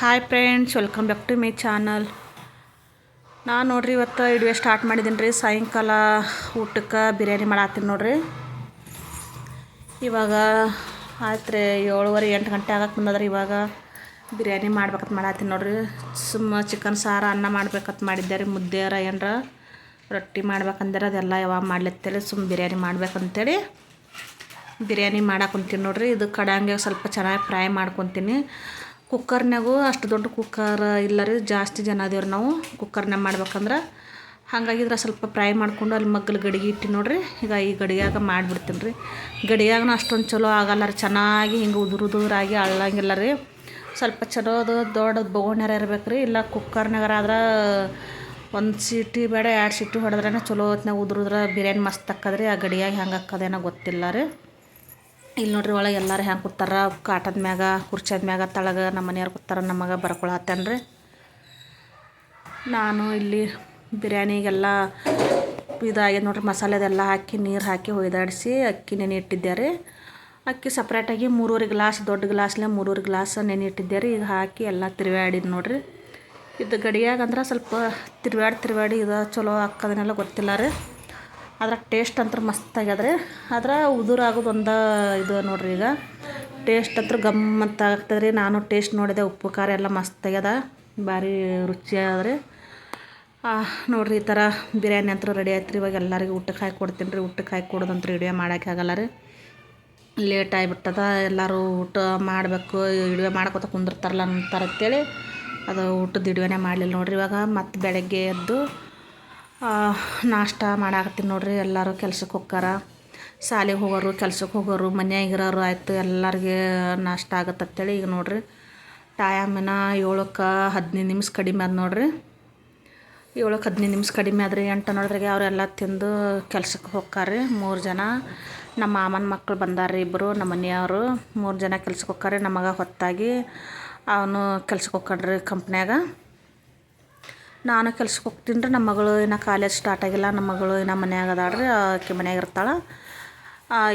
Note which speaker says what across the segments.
Speaker 1: Hi friends welcome back to my channel ನಾನು ನೋಡ್ರಿ ಇವತ್ತು ವಿಡಿಯೋ ಸ್ಟಾರ್ಟ್ ಮಾಡಿದ್ದೀನಿ ರೀ ಸಾಯಂಕಾಲ ಊಟಕ್ಕೆ ಬಿರಿಯಾನಿ ಮಾಡತ್ತೀನಿ ನೋಡ್ರಿ. ಇವಾಗ ಆಯ್ತು ರೀ ಏಳುವರೆ ಎಂಟು ಗಂಟೆ ಆಗಕ್ಕೆ ಬಂದದ್ರಿ ಇವಾಗ ಬಿರಿಯಾನಿ ಮಾಡ್ಬೇಕಂತ ಮಾಡತ್ತೀನಿ ನೋಡ್ರಿ. ಸುಮ್ಮ ಚಿಕನ್ ಸಾರ, ಅನ್ನ ಮಾಡ್ಬೇಕಂತ ಮಾಡಿದ್ದೆ ರೀ ಮುದ್ದೆರ ಏನರ ರೊಟ್ಟಿ ಮಾಡ್ಬೇಕಂದ್ರೆ ಅದೆಲ್ಲ ಯಾವಾಗ ಮಾಡ್ಲತ್ತೇಳಿ. ಸುಮ್ಮ ಬಿರಿಯಾನಿ ಮಾಡ್ಬೇಕಂತೇಳಿ ಬಿರಿಯಾನಿ ಮಾಡಾಕೊಂತೀನಿ ನೋಡ್ರಿ. ಇದು ಕಡಂಗೆ ಸ್ವಲ್ಪ ಚೆನ್ನಾಗಿ ಫ್ರೈ ಮಾಡ್ಕೊತೀನಿ. ಕುಕ್ಕರ್ನಾಗೂ ಅಷ್ಟು ದೊಡ್ಡ ಕುಕ್ಕರ್ ಇಲ್ಲ ರೀ, ಜಾಸ್ತಿ ಜನ ಅದೇವ್ರಿ ನಾವು ಕುಕ್ಕರ್ನಾಗ ಮಾಡ್ಬೇಕಂದ್ರೆ. ಹಾಗಾಗಿದ್ರೆ ಸ್ವಲ್ಪ ಫ್ರೈ ಮಾಡ್ಕೊಂಡು ಅಲ್ಲಿ ಮಗ್ಗಲು ಗಡಿಗೆ ಇಟ್ಟು ನೋಡಿರಿ, ಈಗ ಈ ಗಡಿಗ್ಯಾಗ ಮಾಡಿಬಿಡ್ತೀನಿ ರೀ. ಗಡಿಗ್ಯಾಗನ ಅಷ್ಟೊಂದು ಚಲೋ ಆಗಲ್ಲ ರೀ, ಚೆನ್ನಾಗಿ ಹಿಂಗೆ ಉದುರು ಉದುರಾಗಿ ಅಳ್ಳಂಗಿಲ್ಲ ರೀ. ಸ್ವಲ್ಪ ಚಲೋದು ದೊಡ್ಡ ಬೋಗಣ್ಯಾರ ಇರ್ಬೇಕು ರೀ ಇಲ್ಲ ಕುಕ್ಕರ್ನಾಗಾರ ಆದ್ರೆ ಒಂದು ಸೀಟಿ ಬೇಡ, ಎರಡು ಸೀಟಿ ಹೊಡೆದ್ರೆ ಚಲೋ ಹೊತ್ನಾಗ ಉದುರುದ್ರೆ ಬಿರಿಯಾನಿ ಮಸ್ತ್ ಹಾಕದ್ರಿ ಆ ಗಡಿಯಾಗಿ ಹೆಂಗೆ ಹಾಕೋದೇನೋ ಗೊತ್ತಿಲ್ಲ ರೀ. ಇಲ್ಲಿ ನೋಡ್ರಿ ಒಳಗೆ ಎಲ್ಲರೂ ಹ್ಯಾಂಗೆ ಕೂತಾರ, ಕಾಟದ ಮ್ಯಾಗ ಕುರ್ಚದ ಮ್ಯಾಗ, ತಳಗ ನಮ್ಮ ಮನೆಯವ್ರು ಕೂತಾರ ನಮಗೆ ಬರ್ಕೊಳತ್ತೇನೆ ರೀ ನಾನು ಇಲ್ಲಿ ಬಿರಿಯಾನಿಗೆಲ್ಲ ಇದಾಗಿದೆ ನೋಡ್ರಿ, ಮಸಾಲೆದೆಲ್ಲ ಹಾಕಿ, ನೀರು ಹಾಕಿ ಹೊಯ್ದಾಡಿಸಿ ಅಕ್ಕಿ ನೆನೆ ರೀ ಅಕ್ಕಿ ಸಪ್ರೇಟಾಗಿ ಮೂರುವರೆ ಗ್ಲಾಸ್, ದೊಡ್ಡ ಗ್ಲಾಸ್ಲೆ ಮೂರುವರೆ ಗ್ಲಾಸ್ ನೆನೆ ಇಟ್ಟಿದ್ದೆ ರೀ ಈಗ ಹಾಕಿ ಎಲ್ಲ ತಿರುವಾಡಿದ್ ನೋಡ್ರಿ. ಇದು ಗಡಿಯಾಗ ಅಂದ್ರೆ ಸ್ವಲ್ಪ ತಿರುವಾಡಿ ತಿರುವಾಡಿ ಇದು ಚಲೋ ಹಾಕೋದನ್ನೆಲ್ಲ ಗೊತ್ತಿಲ್ಲ ರೀ. ಅದ್ರ ಟೇಸ್ಟ್ ಅಂತೂ ರೀ ಆದ್ರೆ ಉದುರಾಗೋದು ಒಂದು ಇದು ನೋಡ್ರಿ ಈಗ. ಟೇಸ್ಟ್ ಅಂತೂ ಅಂತ ಆಗ್ತದೆ ರೀ ನಾನು ಟೇಸ್ಟ್ ನೋಡಿದೆ, ಉಪ್ಪು, ಖಾರ ಎಲ್ಲ ಮಸ್ತ್ ಆಗ್ಯದ. ಭಾರಿ ರುಚಿ ಅದ ರೀ ನೋಡ್ರಿ ಈ ಥರ ಬಿರಿಯಾನಿ ಅಂತೂ ರೆಡಿ ಆಯ್ತು ರೀ ಇವಾಗ ಎಲ್ಲರಿಗೂ ಊಟಕ್ಕೆ ಹಾಕಿ ಕೊಡ್ತೀನಿ ರೀ. ಊಟಕ್ಕೆ ಹಾಕಿ ಕೊಡೋದಂತೂ ವಿಡಿಯೋ ಮಾಡೋಕ್ಕೆ ಆಗಲ್ಲ ರೀ. ಲೇಟ್ ಆಗಿಬಿಟ್ಟದ. ಎಲ್ಲರೂ ಊಟ ಮಾಡಬೇಕು ವಿಡಿಯೋ ಮಾಡ್ಕೊತ ಕುಂದಿರ್ತಾರಲ್ಲ ಅಂತಾರೆ ಅಂತೇಳಿ. ಅದು ಊಟದ ಇಡುವೆನೇ ಮಾಡಲಿಲ್ಲ ನೋಡ್ರಿ ಇವಾಗ. ಮತ್ತು ಬೆಳಗ್ಗೆ ಎದ್ದು ನಾಷ್ಟ ಮಾಡಾಕತ್ತೀನಿ ನೋಡ್ರಿ. ಎಲ್ಲರೂ ಕೆಲ್ಸಕ್ಕೆ ಹೋಕ್ಕಾರ ಶಾಲೆಗೆ ಹೋಗೋರು ಕೆಲ್ಸಕ್ಕೆ ಹೋಗೋರು, ಮನ್ಯಾಗ ಇರೋರು ಆಯಿತು. ಎಲ್ಲರಿಗೆ ನಾಷ್ಟ ಆಗತ್ತೆ ಅಂತೇಳಿ ಈಗ ನೋಡ್ರಿ. ಟೈಮಿನ ಏಳಕ್ಕೆ ಹದಿನೈದು ನಿಮಿಷ ಕಡಿಮೆ ಆದ ನೋಡ್ರಿ. ಏಳಕ್ಕೆ ಹದಿನೈದು ನಿಮಿಷ ಕಡಿಮೆ ಆದ್ರಿ. ಎಂಟು ನೋಡಿದ್ರಾಗೆ ಅವರೆಲ್ಲ ತಿಂದು ಕೆಲ್ಸಕ್ಕೆ ಹೋಗ್ಕಾರ್ರಿ ಮೂರು ಜನ ನಮ್ಮ ಮಾಮನ ಮಕ್ಕಳು ಬಂದಾರ್ರಿ ಇಬ್ಬರು ನಮ್ಮ ಮನೆಯವರು. ಮೂರು ಜನ ಕೆಲ್ಸಕ್ಕೆ ಹೋಗ್ಕಾರ್ರಿ ನಮಗೆ ಹೊತ್ತಾಗಿ ಅವನು ಕೆಲ್ಸಕ್ಕೆ ಹೋಗ್ಕಂಡ್ರಿ ಕಂಪ್ನ್ಯಾಗ. ನಾನು ಕೆಲ್ಸಕ್ಕೆ ಹೋಗ್ತೀನಿ ರೀ, ನಮ್ಮ ಮಗಳು ಇನ್ನು ಕಾಲೇಜ್ ಸ್ಟಾರ್ಟ್ ಆಗಿಲ್ಲ, ನಮ್ಮ ಮಗಳು ಇನ್ನು ಮನ್ಯಾಗ ಅದಾಳ್ರಿ ಆಕೆ ಮನ್ಯಾಗ ಇರ್ತಾಳೆ.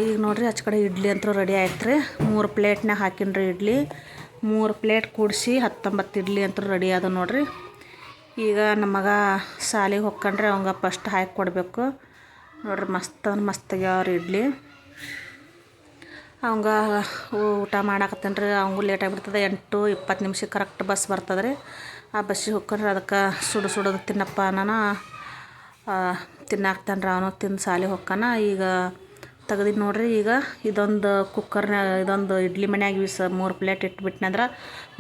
Speaker 1: ಈಗ ನೋಡಿರಿ ಆಚೆ ಕಡೆ ಇಡ್ಲಿ ಅಂತೂ ರೆಡಿ ಆಯ್ತು ರೀ. ಮೂರು ಪ್ಲೇಟ್ನಾಗ ಹಾಕಿನಿ ರೀ ಇಡ್ಲಿ. ಮೂರು ಪ್ಲೇಟ್ ಕೂಡಿಸಿ ಹತ್ತೊಂಬತ್ತು ಇಡ್ಲಿ ಅಂತೂ ರೆಡಿ ಅದ ನೋಡಿರಿ. ಈಗ ಮಗ ಶಾಲೆಗೆ ಹೋಗ್ಕೊಂಡ್ರೆ ಅವಂಗ ಫಸ್ಟ್ ಹಾಕಿ ಕೊಡಬೇಕು. ನೋಡ್ರಿ ಮಸ್ತ್ ಮಸ್ತ್ ಆಗ್ಯಾವ್ರಿ ಇಡ್ಲಿ. ಅವಂಗ ಊಟ ಮಾಡಾಕತ್ತೇನೆ ರೀ, ಅವಂಗೂ ಲೇಟ್ ಆಗಿಬಿಡ್ತದೆ, ಎಂಟು ಇಪ್ಪತ್ತು ನಿಮಿಷಕ್ಕೆ ಕರೆಕ್ಟ್ ಬಸ್ ಬರ್ತದೆ ರೀ ಆ ಬಸ್ಸಿ ಹೊಕ್ಕೊಂಡ್ರೆ ಅದಕ್ಕೆ ಸುಡು ಸುಡೋದು ತಿನ್ನಪ್ಪ ನಾನು. ತಿನ್ನಾಕ್ತಾನೆ ರೀ ಅವನು, ತಿಂದು ಶಾಲೆಗೆ ಹೊಕ್ಕಾನ ಈಗ ತೆಗ್ದಿದ್ದು ನೋಡ್ರಿ, ಈಗ ಇದೊಂದು ಕುಕ್ಕರ್ನಾಗ ಇದೊಂದು ಇಡ್ಲಿ ಮನ್ಯಾಗ ಇವು ಮೂರು ಪ್ಲೇಟ್ ಇಟ್ಬಿಟ್ನಂದ್ರೆ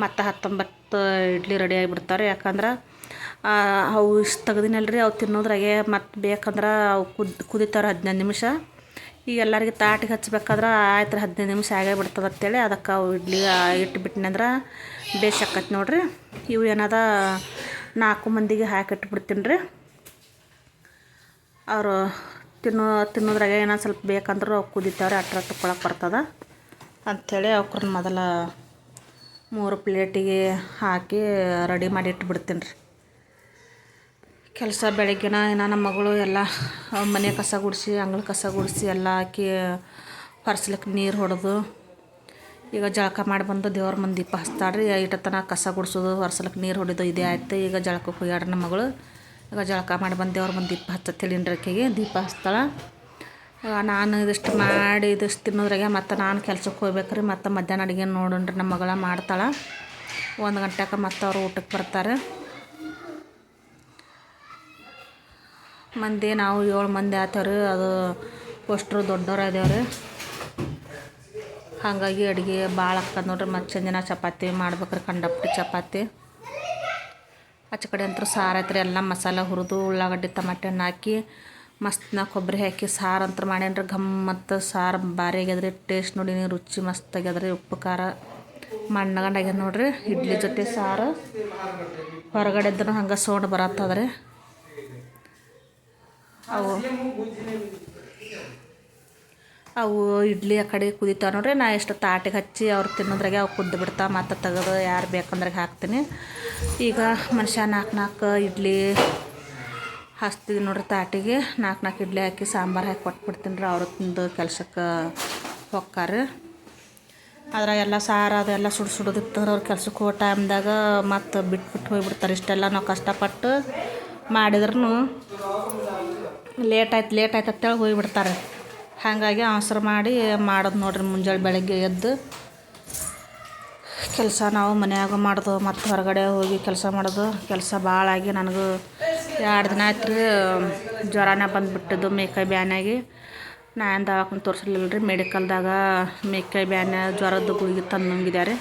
Speaker 1: ಮತ್ತೆ ಹತ್ತೊಂಬತ್ತು ಇಡ್ಲಿ ರೆಡಿ ಆಗಿಬಿಡ್ತಾರೆ. ಯಾಕಂದ್ರೆ ಅವು ಇಷ್ಟು ತೆಗ್ದಿನಲ್ರಿ, ಅವು ತಿನ್ನೋದ್ರಾಗೆ ಮತ್ತು ಬೇಕಂದ್ರೆ ಅವು ಕುದ್, ಕುದಿತಾರೆ ಹದಿನೈದು ನಿಮಿಷ. ಈಗ ಎಲ್ಲರಿಗೆ ತಾಟಿಗೆ ಹಚ್ಬೇಕಾದ್ರೆ ಆಯ್ತು ಹದಿನೈದು ನಿಮಿಷ ಆಗೇ ಬಿಡ್ತದೆ ಅಂತೇಳಿ ಅದಕ್ಕೆ ಅವು ಇಡ್ಲಿ ಇಟ್ಬಿಟ್ನಂದ್ರೆ ಬೇಸಾಕತ್ ನೋಡ್ರಿ. ಇವು ಏನದ ನಾಲ್ಕು ಮಂದಿಗೆ ಹಾಕಿಟ್ಬಿಡ್ತೀನಿ ರೀ ಅವರು ತಿನ್ನೋ, ತಿನ್ನೋದ್ರಾಗೆ ಏನೋ ಸ್ವಲ್ಪ ಬೇಕಂದ್ರೆ ಅವು ಕುದಿತಾವ್ರಿ, ಅಟ್ರ ತಕ್ಕೊಳಕ್ಕೆ ಬರ್ತದೆ. ಅಂಥೇಳಿ ಅವ್ರನ್ನ ಮೊದಲ ಮೂರು ಪ್ಲೇಟಿಗೆ ಹಾಕಿ ರೆಡಿ ಮಾಡಿ ಇಟ್ಬಿಡ್ತೀನಿ ರೀ ಕೆಲಸ ಬೆಳಗ್ಗೆನ ಇನ್ನು ನಮ್ಮ ಮಗಳು ಎಲ್ಲ ಮನೆ ಕಸ ಗುಡಿಸಿ, ಅಂಗಳ ಕಸ ಗುಡಿಸಿ ಎಲ್ಲ ಹಾಕಿ ಪರ್ಸ್ಲಿಕ್ಕೆ ನೀರು ಹೊಡೆದು, ಈಗ ಜಳಕ ಮಾಡಿ ಬಂದು ದೇವ್ರ ಮುಂದೆ ದೀಪ ಹಚ್ತಾಳ್ರಿ. ಇಟ್ಟತನ ಕಸ ಗುಡಿಸೋದು ಒರ್ಸಲಕ್ಕೆ ನೀರು ಹೊಡೆದು ಇದೇ ಆಯ್ತು. ಈಗ ಜಳಕಕ್ಕೆ ಹೋಗ್ಯಾಡ್ರಿ ನಮ್ಮ ಮಗಳು. ಈಗ ಜಳಕ ಮಾಡಿ ಬಂದು ದೇವ್ರ ಮುಂದೆ ದೀಪ ಹಚ್ಚತ್ತೇಳಿ ಆಕೆಗೆ? ದೀಪ ಹಚ್ತಾಳೆ. ನಾನು ಇದಿಷ್ಟು ಮಾಡಿ ಇದಿಷ್ಟು ತಿನ್ನೋದ್ರಾಗೆ ಮತ್ತು ನಾನು ಕೆಲ್ಸಕ್ಕೆ ಹೋಗ್ಬೇಕ್ರಿ, ಮತ್ತು ಮಧ್ಯಾಹ್ನ ಅಡುಗೆ ನೋಡೋಣ್ರಿ ನಮ್ಮ ಮಗಳ ಮಾಡ್ತಾಳೆ. ಒಂದು ಗಂಟೆಗೆ ಮತ್ತು ಅವರು ಊಟಕ್ಕೆ ಬರ್ತಾರೆ. ಮಂದಿ, ನಾವು ಏಳು ಮಂದಿ ಆತೇವ್ರಿ. ಅದು ಅಷ್ಟರು ದೊಡ್ಡವ್ರು ಅದೇವ್ರಿ ಹಾಗಾಗಿ ಅಡುಗೆ ಭಾಳ ಆಗ್ತದೆ ನೋಡ್ರಿ. ಮತ್ತು ಚಂದಿನ ಚಪಾತಿ ಮಾಡ್ಬೇಕ್ರಿ, ಕಂಡಪಟ್ಟಿ ಚಪಾತಿ. ಆಚೆ ಕಡೆ ಅಂತೂ ಸಾರು ಐತ್ರಿ. ಎಲ್ಲ ಮಸಾಲೆ ಹುರಿದು, ಉಳ್ಳಾಗಡ್ಡಿ, ಟಮಾಟೆ ಹಣ್ಣು ಹಾಕಿ, ಮಸ್ತ್ ನಾ ಕೊಬ್ಬರಿ ಹಾಕಿ ಸಾರು ಅಂತ ಮಾಡ್ಯಾನ್ರಿ ಘಮ್ ಮತ್ತು ಸಾರು ಭಾರಿ ಆಗ್ಯದ್ರಿ. ಟೇಸ್ಟ್ ನೋಡಿ ರುಚಿ ಮಸ್ತ್ ಆಗ್ಯದ್ರಿ. ಉಪ್ಪು, ಖಾರ ಮಣ್ಣಗಂಡು ಆಗ್ಯದ ನೋಡ್ರಿ. ಇಡ್ಲಿ ಜೊತೆ ಸಾರು. ಹೊರಗಡೆದ್ದು ಹಂಗೆ ಸೌಂಡ್ ಬರತ್ತದ್ರಿ. ಅವು ಅವು ಇಡ್ಲಿ ಆ ಕಡೆ ಕುದಿತಾವೆ ನೋಡ್ರಿ. ನಾ ಎಷ್ಟು ತಾಟಿಗೆ ಹಚ್ಚಿ ಅವ್ರು ತಿನ್ನೋದ್ರಾಗೆ ಅವು ಕುದ್ದು ಬಿಡ್ತಾವೆ. ಮತ್ತು ತೆಗೆದು ಯಾರು ಬೇಕಂದ್ರೆ ಹಾಕ್ತೀನಿ. ಈಗ ಮನುಷ್ಯ ನಾಲ್ಕು ನಾಲ್ಕು ಇಡ್ಲಿ ಹಚ್ತೀವಿ ನೋಡ್ರಿ ತಾಟಿಗೆ. ನಾಲ್ಕು ನಾಲ್ಕು ಇಡ್ಲಿ ಹಾಕಿ ಸಾಂಬಾರು ಹಾಕಿ ಕೊಟ್ಬಿಡ್ತೀನಿ ರೀ ಅವ್ರು ತಿಂದು ಕೆಲ್ಸಕ್ಕೆ ಹೊಕ್ಕಾರೆ. ಅದ್ರಾಗ ಎಲ್ಲ ಸಾರು ಅದೆಲ್ಲ ಸುಡು ಸುಡೋದಿತ್ತು ಅವ್ರು ಕೆಲ್ಸಕ್ಕೆ ಹೋಗೋ ಟೈಮ್ದಾಗ. ಮತ್ತು ಬಿಟ್ಬಿಟ್ಟು ಹೋಗಿಬಿಡ್ತಾರೆ ಇಷ್ಟೆಲ್ಲ ನಾವು ಕಷ್ಟಪಟ್ಟು ಮಾಡಿದ್ರೂ ಲೇಟ್ ಆಯ್ತು ಲೇಟ್ ಆಯ್ತು ಅಂತೇಳಿ ಹೋಗಿಬಿಡ್ತಾರೆ. ಹಾಗಾಗಿ ಆನ್ಸರ್ ಮಾಡಿ ಮಾಡೋದು ನೋಡ್ರಿ ಮುಂಜಾನೆ ಬೆಳಗ್ಗೆ ಎದ್ದು. ಕೆಲಸ ನಾವು ಮನ್ಯಾಗ ಮಾಡೋದು, ಮತ್ತು ಹೊರಗಡೆ ಹೋಗಿ ಕೆಲಸ ಮಾಡೋದು. ಕೆಲಸ ಭಾಳ ಆಗಿ ನನಗೂ ಎರಡು ದಿನ ಆಯ್ತು ರೀ, ಜ್ವರನೇ ಬಂದುಬಿಟ್ಟಿದ್ದು ಮೇಕೈ ಬ್ಯಾನಾಗಿ. ನಾ ಏನು ದವಾಖಾನೆ ತೋರಿಸಲಿಲ್ಲ ರೀ ಮೆಡಿಕಲ್ದಾಗ ಮೇಕೈ ಬ್ಯಾನೆ, ಜ್ವರದ್ದು ಗುಳಿಗೆ ತಂದು ನುಂಗಿದ್ದಾರೆ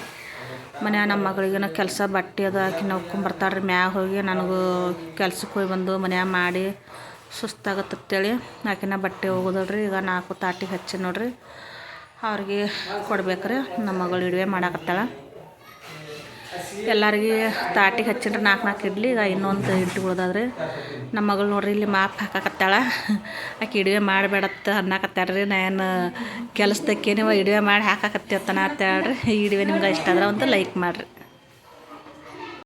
Speaker 1: ಮನ್ಯಾಗ ನಮ್ಮ ಮಗಳಿಗೇನ ಕೆಲಸ ಬಟ್ಟೆ ಅದು ಹಾಕಿ ನೋಡ್ಕೊಂಬರ್ತಾರೆ ರೀ ಮ್ಯಾಗ ಹೋಗಿ ನನಗೂ ಕೆಲ್ಸಕ್ಕೆ ಹೋಗಿ ಬಂದು ಮನ್ಯಾಗ ಮಾಡಿ ಸುಸ್ತಾಗತ್ತೆ ಅಂತೇಳಿ. ಆಕಿನ ಬಟ್ಟೆ ರೀ ಈಗ ನಾಲ್ಕು ತಾಟಿಗೆ ಹಚ್ಚಿ ನೋಡ್ರಿ. ಅವ್ರಿಗೆ ಕೊಡ್ಬೇಕ್ರಿ, ನಮ್ಮ ಮಗಳು ಇಡುವೆ ಮಾಡಾಕತ್ತಾಳ. ಎಲ್ಲರಿಗೆ ತಾಟಿಗೆ ಹಚ್ಚಿನ್ರಿ, ನಾಲ್ಕು ನಾಲ್ಕು ಇಡ್ಲಿ, ಈಗ ಇನ್ನೊಂದು ಇಡ್ಲಿ ನಮ್ಮ ಮಗಳು ನೋಡ್ರಿ, ಇಲ್ಲಿ ಮಾಪ್ ಹಾಕಾಕತ್ತಾಳ. ಆಕೆ ಇಡುವೆ ಮಾಡಬೇಡತ್ತ ಅನ್ನಕತ್ತಾಳ ರೀ ನಾನು ಕೆಲಸದಕ್ಕೇನಿವ, ಇಡುವೆ ಮಾಡಿ ಹಾಕಾಕತ್ತಿ ಅಂತ ಅತ್ತಾಳ್ರಿ ಈ ಇಡುವೆ ನಿಮ್ಗೆ ಇಷ್ಟ ಆದ್ರೆ ಒಂದು ಲೈಕ್ ಮಾಡಿರಿ.